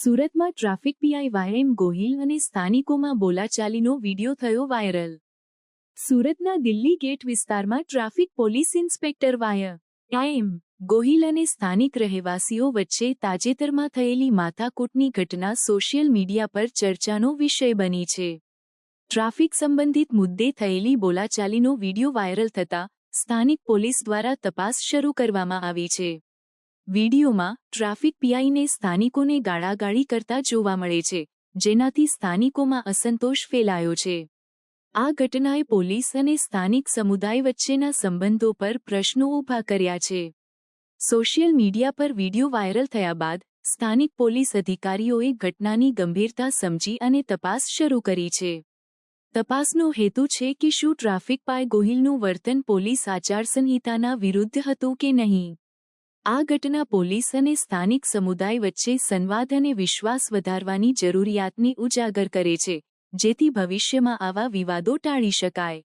સુરતમાં traffic PI વાયએમ Gohil અને સ્થાનિકોમાં બોલાચાલીનો video થયો વાયરલ. સુરતના દિલ્હી ગેટ વિસ્તારમાં traffic police inspector Y M Gohil અને સ્થાનિક રહેવાસીઓ વચ્ચે તાજેતરમાં થયેલી માથાકૂટની ઘટના સોશિયલ મીડિયા પર ચર્ચાનો વિષય બની છે. ટ્રાફિક સંબંધિત મુદ્દે થયેલી બોલાચાલીનો વિડિયો વાયરલ થતા સ્થાનિક પોલીસ દ્વારા તપાસ શરૂ કરવામાં આવી છે. વિડીયોમાં ટ્રાફિક પીઆઈને સ્થાનિકોને ગાળાગાળી કરતા જોવા મળે છે, જેનાથી સ્થાનિકોમાં અસંતોષ ફેલાયો છે. આ ઘટનાએ પોલીસ અને સ્થાનિક સમુદાય વચ્ચેના સંબંધો પર પ્રશ્નો ઊભા કર્યા છે. સોશિયલ મીડિયા પર વીડિયો વાયરલ થયા બાદ સ્થાનિક પોલીસ અધિકારીઓએ ઘટનાની ગંભીરતા સમજી અને તપાસ શરૂ કરી છે. તપાસનો હેતુ છે કે શું ટ્રાફિક પાય ગોહિલનું વર્તન પોલીસ આચારસંહિતાના વિરુદ્ધ હતું કે નહીં? આ ઘટના પોલીસ અને સ્થાનિક સમુદાય વચ્ચે સંવાદ અને વિશ્વાસ વધારવાની જરૂરિયાતને ઉજાગર કરે છે, જેથી ભવિષ્યમાં આવા વિવાદો ટાળી શકાય.